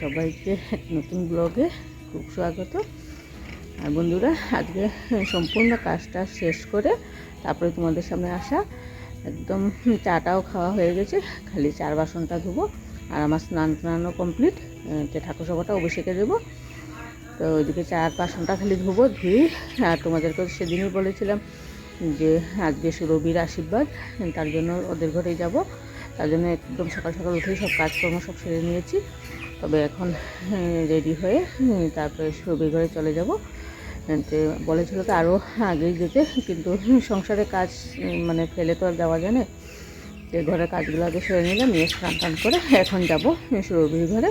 সবাইকে নতুন ব্লগে খুব স্বাগত। আর বন্ধুরা, আজকে সম্পূর্ণ কাজটা শেষ করে তারপরে তোমাদের সামনে আসা। একদম চাটাও খাওয়া হয়ে গেছে, খালি চার বাসনটা ধুবো আর আমার স্নান টানও কমপ্লিট। যে ঠাকুর সভাটা অভিষেকে দেবো। তো ওইদিকে চার বাসনটা খালি ধুবো, ধুই। আর তোমাদেরকে সেদিনই বলেছিলাম যে আজকে সুরবির আশীর্বাদ, তার জন্য ওদের ঘরেই যাব। তার জন্য একদম সকাল সকাল উঠেই সব কাজকর্ম সব সেরে নিয়েছি। তবে এখন রেডি হয়ে তারপরে সবে ঘরে চলে যাব। বলেছিল তো আরও আগেই যেতে, কিন্তু সংসারে কাজ মানে ফেলে তো আর যাওয়া যায় না। ঘরের কাজগুলো আগে সেরে নিলাম, নিয়ে স্নান টান করে এখন যাব সুরভির ঘরে।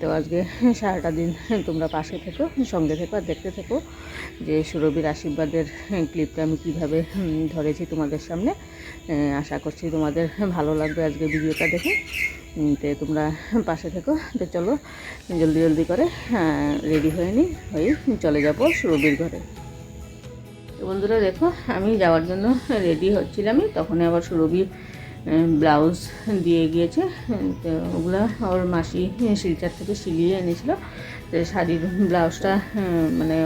তো আজকে সারাটা দিন তোমরা পাশে থেকো, সঙ্গে থেকো আর দেখতে থেকো যে সুরবির আশীর্বাদের ক্লিপটা আমি কীভাবে ধরেছি তোমাদের সামনে। আশা করছি তোমাদের ভালো লাগবে আজকে ভিডিওটা দেখে। তো তোমরা পাশে থেকো। তো চলো, জলদি জলদি করে রেডি হয়ে নিই হয়ে চলে যাব সুরবির ঘরে। তো বন্ধুরা দেখো, আমি যাওয়ার জন্য রেডি হচ্ছিলামই, তখনই আবার সুরভি ব্লাউজ দিয়ে গিয়েছে। তো ওগুলো ওর মাসি শিলচার থেকে সিলিয়ে এনেছিল। তো শাড়ির ব্লাউজটা মানে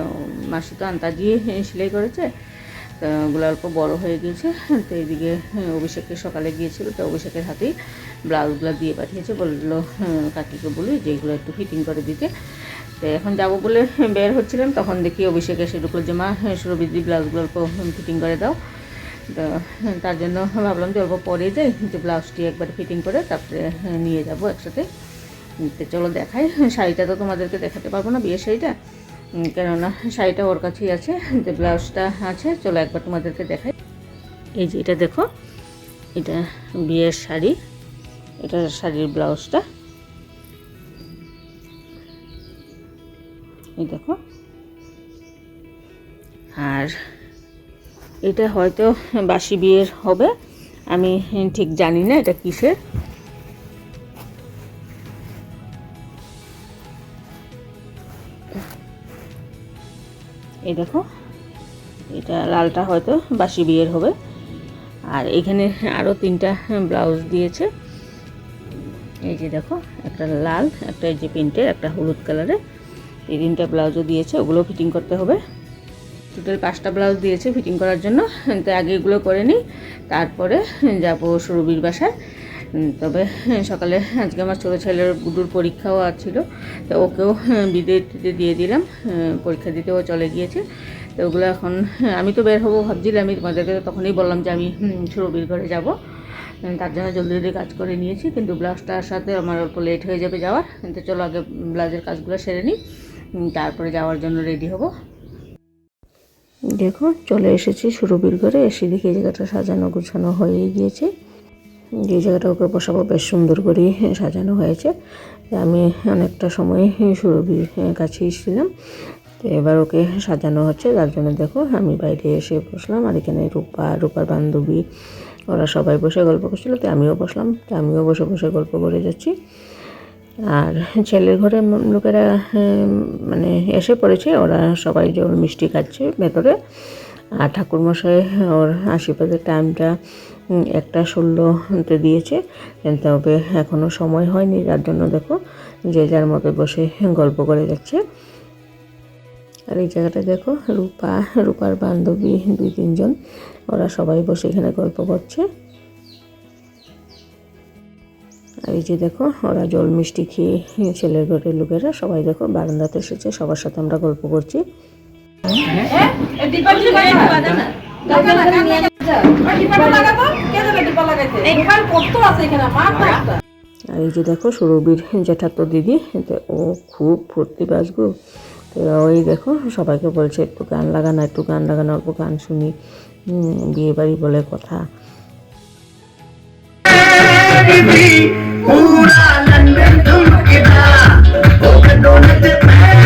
মাসি তো আন্তা দিয়ে সেলাই করেছে। তো ওগুলো অল্প বড় হয়ে গিয়েছে। তো এইদিকে উম, অভিষেকের সকালে গিয়েছিল। তো অভিষেকের হাতেই ব্লাউজগুলো দিয়ে পাঠিয়েছে। বলল কাকিকে বলি যে এগুলো একটু ফিটিং করে দিতে। তো এখন যাব বলে বের হচ্ছিলাম। তখন দেখি অভিষেক এসে ঢুকলো যে মা সুরবিদি ব্লাউজগুলো অল্প ফিটিং করে দাও। তো, তার জন্য ভাবলাম যে অল্প পরে যাই যে ব্লাউজটি একবার ফিটিং করে তারপরে নিয়ে যাব একসাথে। তো চলো দেখাই। শাড়িটা তো তোমাদেরকে দেখাতে পারব না বিয়ের শাড়িটা। কেননা শাড়িটা ওর কাছেই আছে, যে ব্লাউজটা আছে, চলো একবার তোমাদেরকে দেখাই। এই যে এটা দেখো, এটা বিয়ের শাড়ি, এটা শাড়ির ব্লাউজটা। এই দেখো। আর এটা হয়তো বাসি বিয়ের হবে। আমি ঠিক জানি না এটা কিসের। এই দেখো, এটা লালটা হয়তো বাসি বিয়ের হবে। আর এখানে আরও তিনটা ব্লাউজ দিয়েছে। এই যে দেখো, একটা লাল, একটা এই যে প্রিন্টের, একটা হলুদ কালারের। এই তিনটা ব্লাউজও দিয়েছে ওগুলো ফিটিং করতে হবে। টোটাল পাঁচটা ব্লাউজ দিয়েছে ফিটিং করার জন্য। তো আগে এগুলো করে নিই, তারপরে যাব সুরবির বাসায়। তবে সকালে আজকে আমার ছোটো ছেলের গুডুর পরীক্ষাও ছিল, তো ওকেও বিদে টিদে দিয়ে দিলাম পরীক্ষা দিতেও চলে গিয়েছে। তো ওগুলো এখন, আমি তো বের হব ভাবছিলাম, আমি তোমাদেরকে তখনই বললাম যে আমি সুরবির ঘরে যাব। তার জন্য জলদি জলদি কাজ করে নিয়েছি, কিন্তু ব্লাউজটার সাথে আমার অল্প লেট হয়ে যাবে যাওয়ার। কিন্তু চলো আগে ব্লাউজের কাজগুলো সেরে নিই তারপরে যাওয়ার জন্য রেডি হব। দেখো, চলে এসেছি সুরবির ঘরে। এসে দেখি এই জায়গাটা সাজানো গুছানো হয়ে গিয়েছে। যে জায়গাটা ওকে বসাবো বেশ সুন্দর করে সাজানো হয়েছে। আমি অনেকটা সময় সুরবির কাছেই ছিলাম। তো এবার ওকে সাজানো হচ্ছে। যার জন্য দেখো, আমি বাইরে এসে বসলাম। আর এখানে রূপা, রূপার বান্ধবী, ওরা সবাই বসে গল্প করছিল। তো আমিও বসলাম। তো আমিও বসে বসে গল্প করে যাচ্ছি। আর ছেলের ঘরে লোকেরা মানে এসে পড়েছে, ওরা সবাই যেমন মিষ্টি খাচ্ছে ভেতরে। আর ঠাকুরমশাই ওর আশীর্বাদের টাইমটা একটা ষোলোতে দিয়েছে। তবে এখনও সময় হয়নি, যার জন্য দেখো যে যার মতো বসে গল্প করে যাচ্ছে। আর এই জায়গাটা দেখো রূপা, রূপার বান্ধবী দুই তিনজন ওরা সবাই বসে এখানে গল্প করছে। এই যে দেখো, ওরা জল মিষ্টি খেয়ে ছেলের ঘরের লোকেরা সবাই দেখো বারান্দাতে এসেছে, সবার সাথে আমরা গল্প করছি। আর এই যে দেখো সুরবির জ্যাঠাতো দিদি ও খুব ফুর্তি বাজগো। তো ওই দেখো, সবাইকে বলছে, একটু গান লাগানো, একটু গান লাগানো, অল্প গান শুনি। বিয়ে বাড়ি বলে কথা। ਪੂਰਾ ਲੰਡਨ ਧਮਕਦਾ ਉਹ ਕਦੋਂ ਤੇ ਪੈ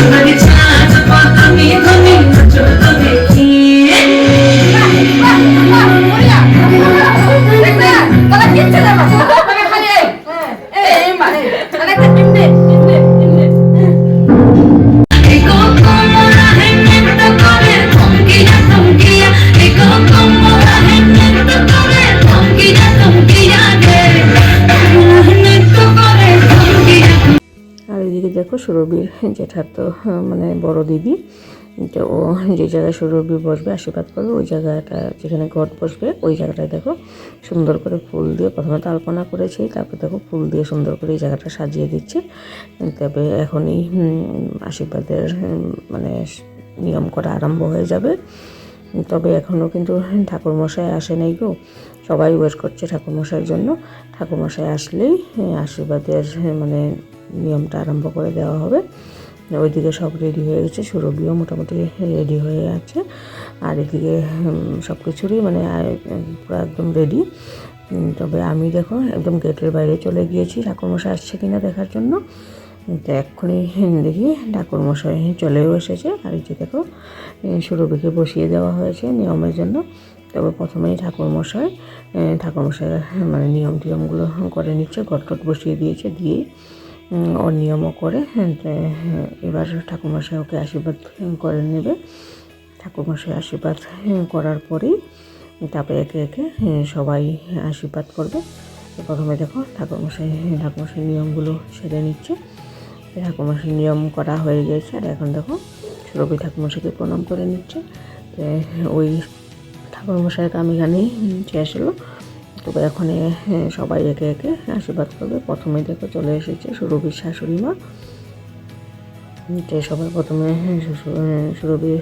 Siempre সুরভির জেঠার তো মানে বড় দিদি। তো ও যে জায়গায় সুরভি বসবে আশীর্বাদ করবে ওই জায়গাটা যেখানে ঘট বসবে ওই জায়গাটায় দেখো সুন্দর করে ফুল দিয়ে প্রথমে তো আলপনা করেছি তারপর দেখো ফুল দিয়ে সুন্দর করে এই জায়গাটা সাজিয়ে দিচ্ছে। তবে এখনই আশীর্বাদের মানে নিয়ম করা আরম্ভ হয়ে যাবে। তবে এখনও কিন্তু ঠাকুরমশাই আসে নাই গো। সবাই ওয়েট করছে ঠাকুরমশাইয়ের জন্য। ঠাকুরমশাই আসলেই হ্যাঁ, আশীর্বাদের হ্যাঁ, মানে নিয়মটা আরম্ভ করে দেওয়া হবে। ওইদিকে সব রেডি হয়ে গেছে সুরভিও মোটামুটি রেডি হয়ে আছে। আর এদিকে সব কিছুরই মানে পুরো একদম রেডি তবে আমি দেখো একদম গেটের বাইরে চলে গিয়েছি। ঠাকুরমশাই আসছে কিনা দেখার জন্য। তো এক্ষুনি দেখি ঠাকুরমশাই চলেও এসেছে। আর এই যে দেখো সুরভিকে বসিয়ে দেওয়া হয়েছে নিয়মের জন্য। তবে প্রথমেই ঠাকুরমশাই ঠাকুরমশাই মানে নিয়ম টিয়মগুলো করে নিচ্ছে ঘট বসিয়ে দিয়েছে দিয়ে উম, ওর নিয়মও করে হ্যাঁ, হ্যাঁ, এবার ঠাকুরমশাই ওকে আশীর্বাদ করে নেবে। ঠাকুরমশাই আশীর্বাদ হ্যাঁ, করার পরেই তারপরে একে একে হ্যাঁ, সবাই আশীর্বাদ করবে। প্রথমে দেখো ঠাকুরমশাই ঠাকুরমশাই নিয়মগুলো সেরে নিচ্ছে। ঠাকুরমশাই নিয়ম করা হয়ে গেছে আর এখন দেখো রবি ঠাকুরমশাইকে প্রণাম করে নিচ্ছে। ওই ঠাকুরমশাইয়ের কামিখানেই শেষ হলো। তবে এখন সবাই একে একে আশীর্বাদ করবে। প্রথমে দেখো চলে এসেছে সুরভির শাশুড়ি মা। তো সবাই প্রথমে শ্বশুর সুরভির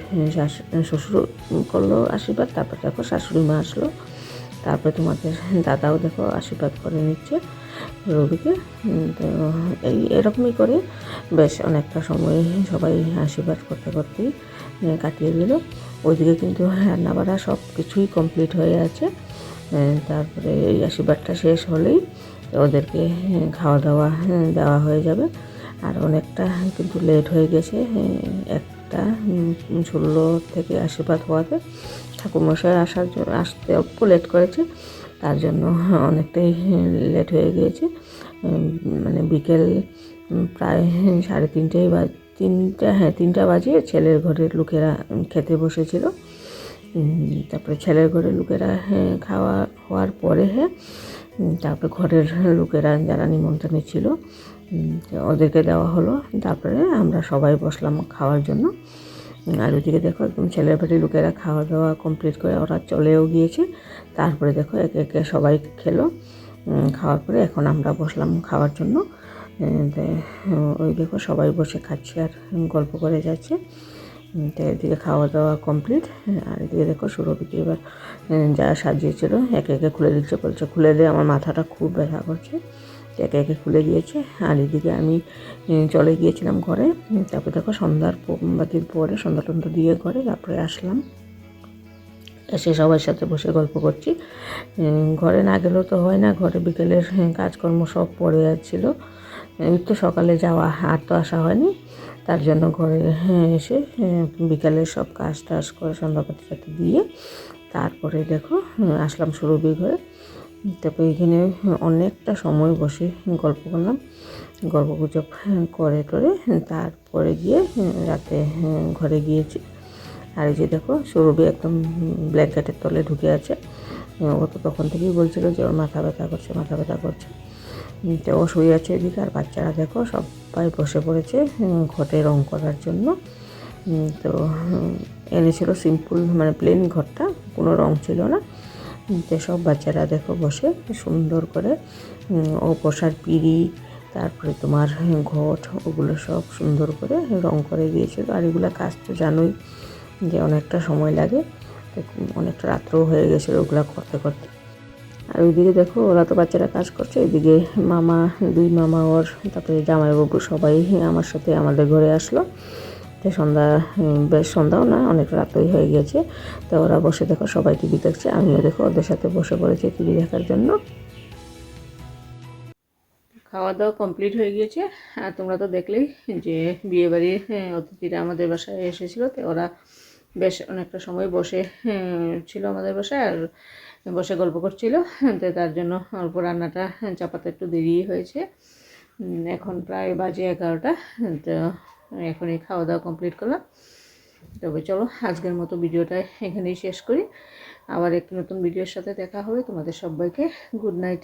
শ্বশুর করল আশীর্বাদ, তারপর দেখো শাশুড়ি মা আসলো। তারপরে তোমাদের দাদাও দেখো আশীর্বাদ করে নিচ্ছে রবিকে তো এই, এরকমই করে বেশ অনেকটা সময় সবাই আশীর্বাদ করতে করতেই কাটিয়ে দিল। ওইদিকে কিন্তু রান্না বাড়া সব কিছুই কমপ্লিট হয়ে আছে। তারপরে এই আশীর্বাদটা শেষ হলেই ওদেরকে খাওয়া দাওয়া আহ, দেওয়া হয়ে যাবে। আর অনেকটা কিন্তু লেট হয়ে গেছে একটা ষোলো থেকে আশীর্বাদ হওয়াতে ঠাকুরমশাই আসার জন্য আসতে অল্প লেট করেছে তার জন্য অনেকটাই লেট হয়ে গিয়েছে। মানে বিকেল প্রায় সাড়ে তিনটেই বা তিনটা হ্যাঁ তিনটা বাজে ছেলের ঘরের লোকেরা খেতে বসেছিল। তারপরে ছেলের ঘরের লোকেরা হ্যাঁ, খাওয়া হওয়ার পরে হ্যাঁ তারপরে ঘরের লোকেরা যারা নিমন্ত্রণে ছিল ওদেরকে দেওয়া হলো। তারপরে আমরা সবাই বসলাম খাওয়ার জন্য। আর ওইদিকে দেখো একদম ছেলের বাড়ির লোকেরা খাওয়া দাওয়া কমপ্লিট করে ওরা চলেও গিয়েছে। তারপরে দেখো একে একে সবাই খেলো। খাওয়ার পরে এখন আমরা বসলাম খাওয়ার জন্য। ওই দেখো সবাই বসে খাচ্ছে আর গল্প করে যাচ্ছে। এদিকে খাওয়া দাওয়া কমপ্লিট আর এদিকে দেখো সুরভিকে এবার যা সাজিয়েছিল একে একে খুলে দিচ্ছে বলছে খুলে দিয়ে আমার মাথাটা খুব ব্যথা করছে। একে একে খুলে দিয়েছে আর এদিকে আমি চলে গিয়েছিলাম ঘরে তারপরে দেখো সন্ধ্যার বাতির পরে সন্ধ্যা টন্ধা দিয়ে ঘরে তারপরে আসলাম। এসে সবার সাথে বসে গল্প করছি। ঘরে না গেলেও তো হয় না ঘরে বিকেলের হ্যাঁ, কাজকর্ম সব পড়ে যাচ্ছিল এই তো সকালে যাওয়া আর তো আসা হয়নি। তার জন্য ঘরে হ্যাঁ, এসে বিকালে সব কাজ টাজ করে সন্ধ্যাপাতি সাথে দিয়ে তারপরে দেখো আসলাম সুরভি ঘরে। তারপরে এখানে অনেকটা সময় বসে গল্প করলাম। গল্প গুজব হ্যাঁ, করে টরে তারপরে গিয়ে হ্যাঁ, রাতে ঘরে গিয়েছি। আর এই যে দেখো সুরভি একদম ব্ল্যাঙ্কেটের তলে ঢুকে আছে। ও তো তখন থেকেই বলছিল যে ওর মাথা ব্যথা করছে মাথা ব্যথা করছে। ও শুয়ে আছে এদিকে, আর বাচ্চারা দেখো সবাই বসে পড়েছে ঘটে রং করার জন্য। তো এনেছিল সিম্পল মানে প্লেন ঘরটা, কোনো রং ছিল না। তো সব বাচ্চারা দেখো বসে, সুন্দর করে ও বসার পিড়ি, তারপরে তোমার ঘট, ওগুলো সব সুন্দর করে রং করে দিয়েছিল। আর এগুলো কাজ তো জানোই যে অনেকটা সময় লাগে অনেকটা রাত্রেও হয়ে গেছিল ওগুলো করতে করতে। আর ওইদিকে দেখো ওরা তো বাচ্চারা কাজ করছে। এদিকে মামা দুই মামা ওর তারপরে জামাইবাবু সবাই আমার সাথে আমাদের ঘরে আসলো। তো সন্ধ্যা বেশ সন্ধ্যাও না অনেক রাতই হয়ে গেছে। তো ওরা বসে দেখো সবাই টিভি দেখছে। আমিও দেখো ওদের সাথে বসে পড়েছি টিভি দেখার জন্য। খাওয়া দাওয়া কমপ্লিট হয়ে গিয়েছে। আর তোমরা তো দেখলেই যে বিয়েবাড়ির হ্যাঁ, অতিথিরা আমাদের বাসায় এসেছিল। তো ওরা বেশ অনেকটা সময় বসে হ্যাঁ, ছিল আমাদের বাসায় আর বসে গল্প করছিল। তো তার জন্য অল্প রান্নাটা চাপাতে একটু দেরি হয়েছে। এখন প্রায় বাজে এগারোটা। তো এখনই খাওয়া দাওয়া কমপ্লিট করলাম। তবে চলো আজকের মতো ভিডিওটা এখানেই শেষ করি। আবার একটি নতুন ভিডিওর সাথে দেখা হবে। তোমাদের সবাইকে গুড নাইট